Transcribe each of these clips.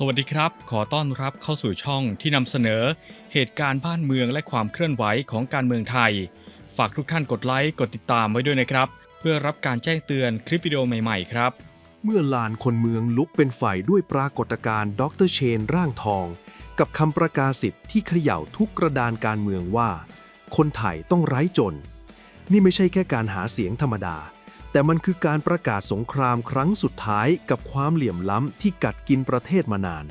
สวัสดีครับ ขอต้อนรับเข้าสู่ช่องที่นำเสนอ เหตุการณ์บ้านเมืองและความเคลื่อนไหวของการเมืองไทย ฝากทุกท่านกดไลค์ กดติดตามไว้ด้วยนะครับ เพื่อรับการแจ้งเตือนคลิปวิดีโอใหม่ๆครับ เมื่อลานคนเมืองลุกเป็นไฟด้วยปรากฏการณ์ดรเชนร่างทอง กับคำประกาศสิทธิ์ที่เขย่าทุกกระดานการเมืองว่า คนไทยต้องไร้จน นี่ไม่ใช่แค่การหาเสียงธรรมดา แต่มันคือการประกาศสงครามครั้งสุดท้ายกับความเหลี่ยมล้ำที่กัดกินประเทศมานาน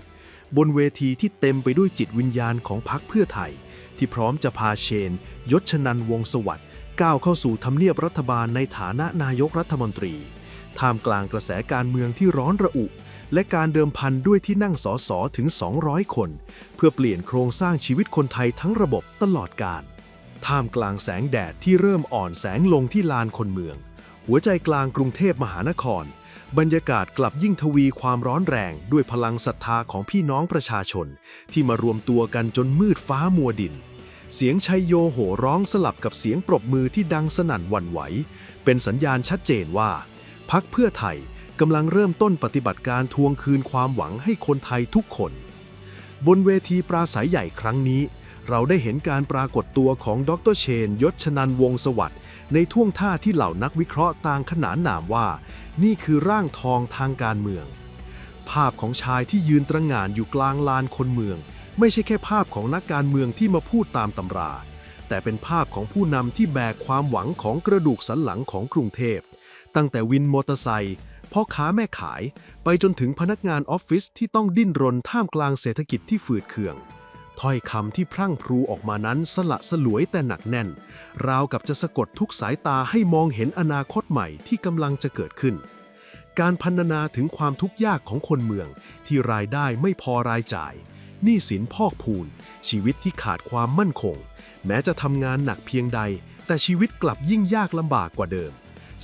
บนเวทีที่เต็มไปด้วยจิตวิญญาณของพรรคเพื่อไทย ที่พร้อมจะพาเชน ยศชนันวงสวัสดิ์ก้าวเข้าสู่ทำเนียบรัฐบาลในฐานะนายกรัฐมนตรีท่ามกลางกระแสการเมืองที่ร้อนระอุ และการเดิมพันด้วยที่นั่งสอสอถึง 200 คน เพื่อเปลี่ยนโครงสร้างชีวิตคนไทยทั้งระบบตลอดกาลท่ามกลางแสงแดดที่เริ่มอ่อนแสงลงที่ลานคนเมือง หัวใจกลางกรุงเทพมหานคร บรรยากาศกลับยิ่งทวีความร้อนแรงด้วยพลังศรัทธาของพี่น้องประชาชน ที่มารวมตัวกันจนมืดฟ้ามัวดิน เสียงชัยโยโห่ร้องสลับกับเสียงปรบมือที่ดังสนั่นหวั่นไหว เป็นสัญญาณชัดเจนว่า พักเพื่อไทยกำลังเริ่มต้นปฏิบัติการทวงคืนความหวังให้คนไทยทุกคน บนเวทีปราศัยใหญ่ครั้งนี้ เราได้เห็นการปรากฏตัวของดรเชน ยศชนันวงศ์สวัสด์ในท่วงท่าที่เหล่านักวิเคราะห์ต่างขนานนามว่า นี่คือร่างทองทางการเมือง ภาพของชายที่ยืนตระหง่านอยู่กลางลานคนเมือง ไม่ใช่แค่ภาพของนักการเมืองที่มาพูดตามตำรา แต่เป็นภาพของผู้นำที่แบกความหวังของกระดูกสันหลังของกรุงเทพ ตั้งแต่วินมอเตอร์ไซค์พ่อค้าแม่ขาย ไปจนถึงพนักงานออฟฟิศที่ต้องดิ้นรนท่ามกลางเศรษฐกิจที่ฝืดเคือง ถ้อยคำที่พรั่งพรูออกมานั้นสละสลวยแต่หนักแน่น ราวกับจะสะกดทุกสายตาให้มองเห็นอนาคตใหม่ที่กำลังจะเกิดขึ้น การพันนาถึงความทุกข์ยากของคนเมือง ที่รายได้ไม่พอรายจ่ายหนี้สินพอกพูน ชีวิตที่ขาดความมั่นคง แม้จะทำงานหนักเพียงใด แต่ชีวิตกลับยิ่งยากลำบากกว่าเดิม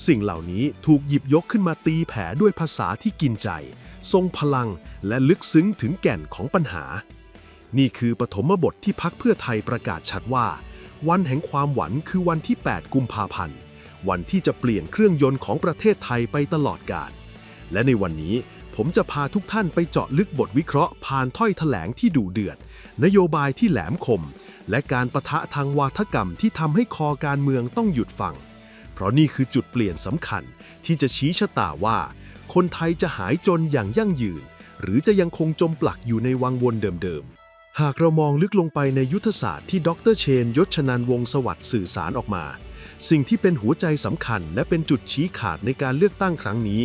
สิ่งเหล่านี้ถูกหยิบยกขึ้นมาตีแผ่ด้วยภาษาที่กินใจ ทรงพลังและลึกซึ้งถึงแก่นของปัญหา นี่คือปฐมบทที่พักเพื่อไทยประกาศชัดว่า วันแห่งความหวังคือวันที่ 8 กุมภาพันธ์ วันที่จะเปลี่ยนเครื่องยนต์ของประเทศไทยไปตลอดกาลและในวันนี้ผมจะพาทุกท่านไปเจาะลึกบทวิเคราะห์ ผ่านถ้อยแถลงที่ดุเดือด นโยบายที่แหลมคม และการประทะทางวาทกรรมที่ทำให้คอการเมืองต้องหยุดฟัง เพราะนี่คือจุดเปลี่ยนสำคัญ ที่จะชี้ชะตาว่า คนไทยจะหายจนอย่างยั่งยืน หรือจะยังคงจมปลักอยู่ในวังวนเดิมๆ หากเรามองลึกลงไปในยุทธศาสตร์ที่ดรเชนยศชนันวงสวัสดิ์สื่อสารออกมา สิ่งที่เป็นหัวใจสำคัญและเป็นจุดชี้ขาดในการเลือกตั้งครั้งนี้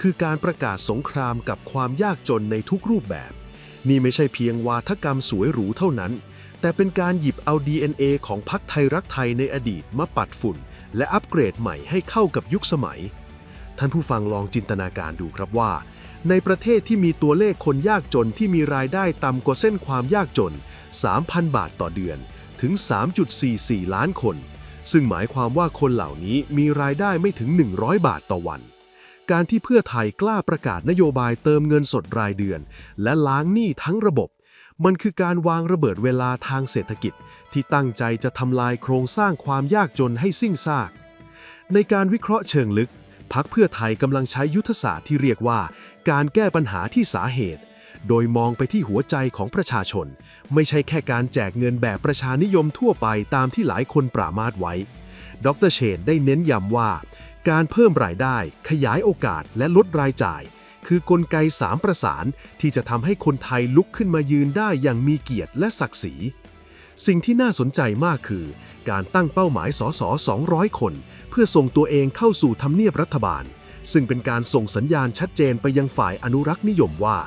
คือการประกาศสงครามกับความยากจนในทุกรูปแบบ นี่ไม่ใช่เพียงวาทกรรมสวยหรูเท่านั้น แต่เป็นการหยิบเอา DNA ของพรรคไทยรักไทยในอดีตมาปัดฝุ่น และอัปเกรดใหม่ให้เข้ากับยุคสมัย ท่านผู้ฟังลองจินตนาการดูครับว่า ในประเทศที่มีตัวเลขคนยากจนที่มีรายได้ต่ำกว่าเส้นความยากจน 3,000 บาทต่อเดือน ถึง 3.44 ล้านคน ซึ่งหมายความว่าคนเหล่านี้มีรายได้ไม่ถึง 100 บาทต่อวัน การที่เพื่อไทยกล้าประกาศนโยบายเติมเงินสดรายเดือน และล้างหนี้ทั้งระบบ มันคือการวางระเบิดเวลาทางเศรษฐกิจ ที่ตั้งใจจะทำลายโครงสร้างความยากจนให้สิ้นซาก ในการวิเคราะห์เชิงลึก พักเพื่อไทยกำลังใช้ยุทธศาสตร์ที่เรียกว่า การแก้ปัญหาที่สาเหตุ โดยมองไปที่หัวใจของประชาชน ไม่ใช่แค่การแจกเงินแบบประชานิยมทั่วไปตามที่หลายคนปรามาสไว้ ดรเชนได้เน้นย้ำว่า การเพิ่มรายได้ ขยายโอกาสและลดรายจ่าย คือกลไกสามประสานที่จะทำให้คนไทยลุกขึ้นมายืนได้อย่างมีเกียรติและศักดิ์ศรี สิ่งที่น่าสนใจมากคือ การตั้งเป้าหมายสส200 คน เพื่อส่งตัวเองเข้าสู่ทำเนียบรัฐบาล ซึ่งเป็นการส่งสัญญาณชัดเจนไปยังฝ่ายอนุรักษ์นิยมว่า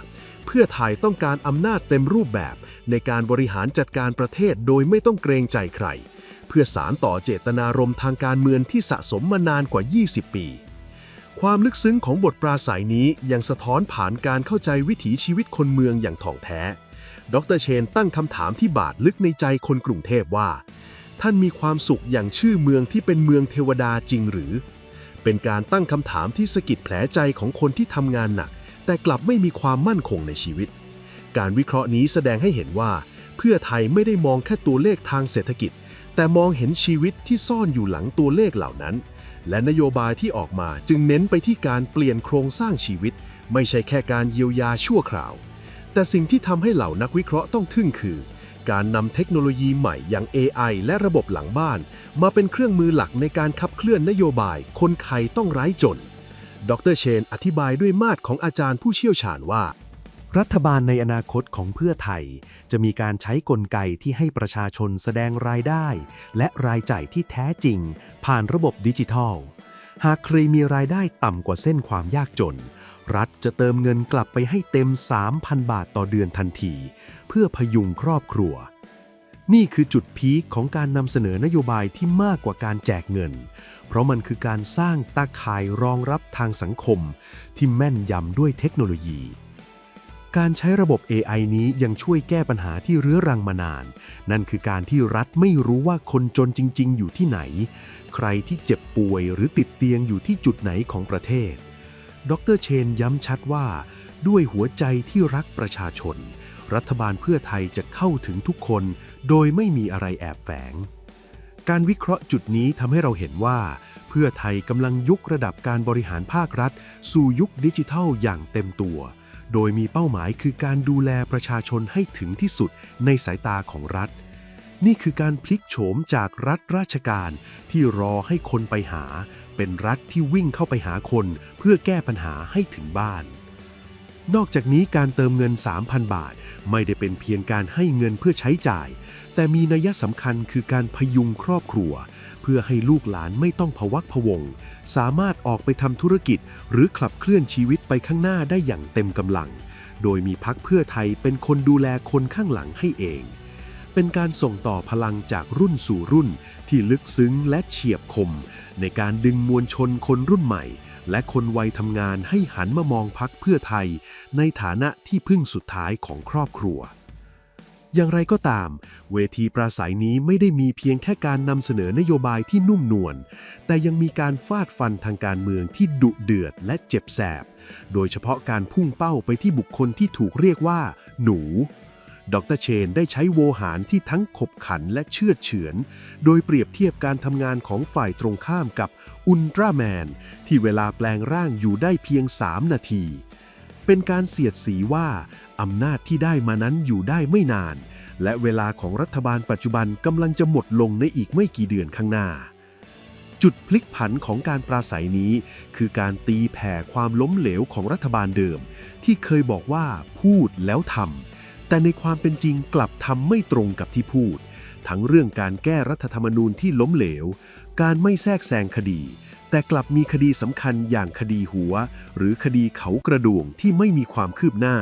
เพื่อไทยต้องการอำนาจเต็มรูปแบบ ในการบริหารจัดการประเทศโดยไม่ต้องเกรงใจใคร เพื่อสารต่อเจตนารมณ์ทางการเมืองที่สะสมมานานกว่า 20 ปีความลึกซึ้งของบทปราศัยนี้ยังสะท้อนผ่านการเข้าใจวิถีชีวิตคนเมืองอย่างถ่องแท้ ดรเชนตั้งคำถามที่บาดลึกในใจคนกรุงเทพว่า ท่านมีความสุขอย่างชื่อเมืองที่เป็นเมืองเทวดาจริงหรือ เป็นการตั้งคำถามที่สะกิดแผลใจของคนที่ทำงานหนัก แต่กลับไม่มีความมั่นคงในชีวิต การวิเคราะห์นี้แสดงให้เห็นว่า เพื่อไทยไม่ได้มองแค่ตัวเลขทางเศรษฐกิจ แต่มองเห็นชีวิตที่ซ่อนอยู่หลังตัวเลขเหล่านั้น และนโยบายที่ออกมาจึงเน้นไปที่การเปลี่ยนโครงสร้างชีวิต ไม่ใช่แค่การเยียวยาชั่วคราว แต่สิ่งที่ทำให้เหล่านักวิเคราะห์ต้องทึ่งคือ การนำเทคโนโลยีใหม่อย่าง AI และระบบหลังบ้าน มาเป็นเครื่องมือหลักในการขับเคลื่อนนโยบาย คนไทยต้องไร้จน ดรเชนอธิบายด้วยมาตรของอาจารย์ผู้เชี่ยวชาญว่า รัฐบาลในอนาคตของเพื่อไทย จะมีการใช้กลไกที่ให้ประชาชนแสดงรายได้ และรายจ่ายที่แท้จริง ผ่านระบบดิจิทัล หากใครมีรายได้ต่ำกว่าเส้นความยากจน รัฐจะเติมเงินกลับไปให้เต็ม 3,000 บาทต่อเดือนทันที เพื่อพยุงครอบครัว นี่คือจุดพีคของการนำเสนอนโยบายที่มากกว่าการแจกเงิน เพราะมันคือการสร้างตาข่ายรองรับทางสังคม ที่แม่นยำด้วยเทคโนโลยี การใช้ระบบ AI นี้ยังช่วยแก้ปัญหาที่เรื้อรังมานาน นั่นคือการที่รัฐไม่รู้ว่าคนจนจริง ๆ อยู่ที่ไหน ใครที่เจ็บป่วยหรือติดเตียงอยู่ที่จุดไหนของประเทศ ดรเชนย้ำชัดว่า ด้วยหัวใจที่รักประชาชน รัฐบาลเพื่อไทยจะเข้าถึงทุกคน โดยไม่มีอะไรแอบแฝง การวิเคราะห์จุดนี้ทำให้เราเห็นว่า เพื่อไทยกำลังยุกระดับการบริหารภาครัฐ สู่ยุคดิจิทัลอย่างเต็มตัว โดยมีเป้าหมายคือการดูแลประชาชนให้ถึงที่สุดในสายตาของรัฐ นี่คือการพลิกโฉมจากรัฐราชการที่รอให้คนไปหา เป็นรัฐที่วิ่งเข้าไปหาคน เพื่อแก้ปัญหาให้ถึงบ้าน นอกจากนี้การเติมเงิน 3,000 บาท ไม่ได้เป็นเพียงการให้เงินเพื่อใช้จ่าย แต่มีนัยสำคัญคือการพยุงครอบครัว เพื่อให้ลูกหลานไม่ต้องพวักพวง สามารถออกไปทำธุรกิจ หรือขับเคลื่อนชีวิตไปข้างหน้าได้อย่างเต็มกำลัง โดยมีพักเพื่อไทยเป็นคนดูแลคนข้างหลังให้เอง เป็นการส่งต่อพลังจากรุ่นสู่รุ่น ที่ลึกซึ้งและเฉียบคม ในการดึงมวลชนคนรุ่นใหม่ และคนวัยทำงานให้หันมามองพักเพื่อไทย ในฐานะที่พึ่งสุดท้ายของครอบครัว อย่างไรก็ตาม เวทีปราศัยนี้ไม่ได้มีเพียงแค่การนำเสนอนโยบายที่นุ่มนวล แต่ยังมีการฟาดฟันทางการเมืองที่ดุเดือดและเจ็บแสบ โดยเฉพาะการพุ่งเป้าไปที่บุคคลที่ถูกเรียกว่า หนู ดรเชนได้ใช้โวหารที่ทั้งขบขันและเชื่อเฉือน โดยเปรียบเทียบการทำงานของฝ่ายตรงข้ามกับอุลตร้าแมนที่เวลาแปลงร่างอยู่ได้เพียง 3 นาที เป็นการเสียดสีว่าอำนาจที่ได้มานั้นอยู่ได้ไม่นาน และเวลาของรัฐบาลปัจจุบันกำลังจะหมดลงในอีกไม่กี่เดือนข้างหน้า จุดพลิกผันของการปราศัยนี้ คือการตีแผ่ความล้มเหลวของรัฐบาลเดิม ที่เคยบอกว่าพูดแล้วทำแต่ในความเป็นจริงกลับทำไม่ตรงกับที่พูด ทั้งเรื่องการแก้รัฐธรรมนูญที่ล้มเหลว การไม่แทรกแซงคดี แต่กลับมีคดีสำคัญอย่างคดีหัว หรือคดีเขากระดวงที่ไม่มีความคืบหน้า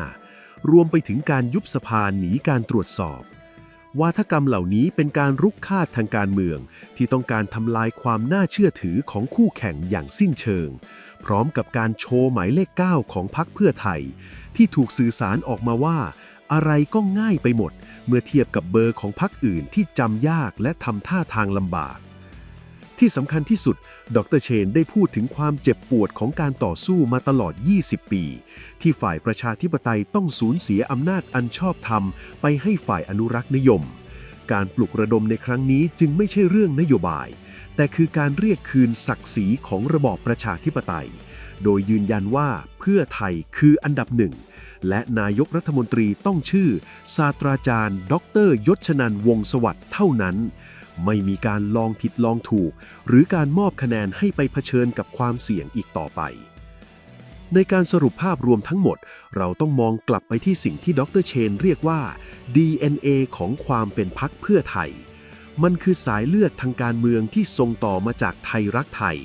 รวมไปถึงการยุบสภาหนีการตรวจสอบ วาทกรรมเหล่านี้เป็นการรุกคาดทางการเมือง ที่ต้องการทำลายความน่าเชื่อถือของคู่แข่งอย่างสิ้นเชิง พร้อมกับการโชว์หมายเลข 9 ของพรรคเพื่อไทย ที่ถูกสื่อสารออกมาว่า อะไรก็ง่ายไปหมด เมื่อเทียบกับเบอร์ของพรรคอื่นที่จำยากและทำท่าทางลำบาก ที่สำคัญที่สุด ดรเชนได้พูดถึงความเจ็บปวดของการต่อสู้มาตลอด 20 ปี ที่ฝ่ายประชาธิปไตยต้องสูญเสียอำนาจอันชอบธรรม ไปให้ฝ่ายอนุรักษ์นิยม การปลุกระดมในครั้งนี้จึงไม่ใช่เรื่องนโยบาย แต่คือการเรียกคืนศักดิ์ศรีของระบอบประชาธิปไตย โดยยืนยันว่าเพื่อไทยคืออันดับหนึ่งและนายกรัฐมนตรีต้องชื่อ ศาสตราจารย์ ดรยศชนันท์วงศสวัสดิ์เท่านั้น ไม่มีการลองผิดลองถูก หรือการมอบคะแนนให้ไปเผชิญกับความเสี่ยงอีกต่อไป ในการสรุปภาพรวมทั้งหมด เราต้องมองกลับไปที่สิ่งที่ดรเชนเรียกว่า DNA ของความเป็นพักเพื่อไทย มันคือสายเลือดทางการเมืองที่ส่งต่อมาจากไทยรักไทย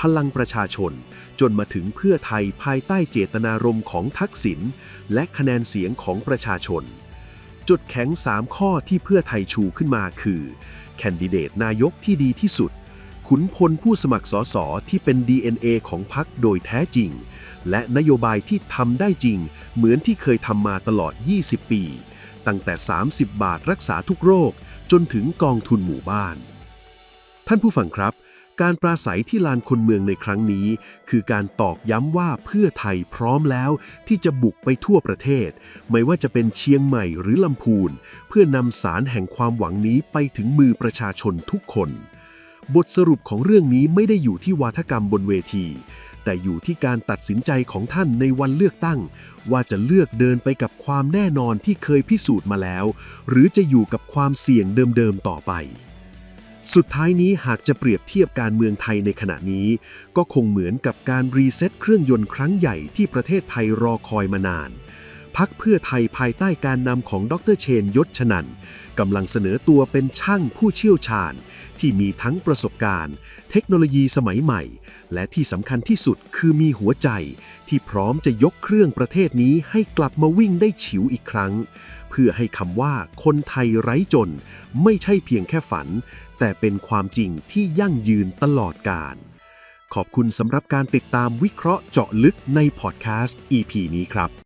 พลังประชาชน จนมาถึงเพื่อไทยภายใต้เจตนารมณ์ของทักษิณและคะแนนเสียงของประชาชน จุดแข็ง 3 ข้อที่เพื่อไทยชูขึ้นมาคือ แคนดิเดตนายกที่ดีที่สุด ขุนพลผู้สมัครสสที่เป็น DNA ของพรรคโดยแท้จริง และนโยบายที่ทำได้จริง เหมือนที่เคยทำมาตลอด 20 ปี ตั้งแต่ 30 บาทรักษาทุกโรค จนถึงกองทุนหมู่บ้าน ท่านผู้ฟังครับ การปราศัยที่ลานคนเมืองในครั้งนี้ คือการตอกย้ำว่าเพื่อไทยพร้อมแล้วที่จะบุกไปทั่วประเทศ ไม่ว่าจะเป็นเชียงใหม่หรือลำพูน เพื่อนำสารแห่งความหวังนี้ไปถึงมือประชาชนทุกคน บทสรุปของเรื่องนี้ไม่ได้อยู่ที่วาทกรรมบนเวที แต่อยู่ที่การตัดสินใจของท่านในวันเลือกตั้ง ว่าจะเลือกเดินไปกับความแน่นอนที่เคยพิสูจน์มาแล้ว หรือจะอยู่กับความเสี่ยงเดิมๆต่อไป สุดท้ายนี้หากจะเปรียบเทียบการเมืองไทยในขณะนี้ ก็คงเหมือนกับการรีเซ็ตเครื่องยนต์ครั้งใหญ่ที่ประเทศไทยรอคอยมานานพักเพื่อไทยภายใต้การนำของดรเชนยศชนัน กำลังเสนอตัวเป็นช่างผู้เชี่ยวชาญ ที่มีทั้งประสบการณ์ เทคโนโลยีสมัยใหม่ และที่สำคัญที่สุดคือมีหัวใจ ที่พร้อมจะยกเครื่องประเทศนี้ให้กลับมาวิ่งได้ฉิวอีกครั้ง เพื่อให้คำว่าคนไทยไร้จน ไม่ใช่เพียงแค่ฝัน แต่เป็นความจริงที่ยั่งยืนตลอดกาลขอบคุณสำหรับการติดตามวิเคราะห์เจาะลึกในพอดแคสต์ EP นี้ครับ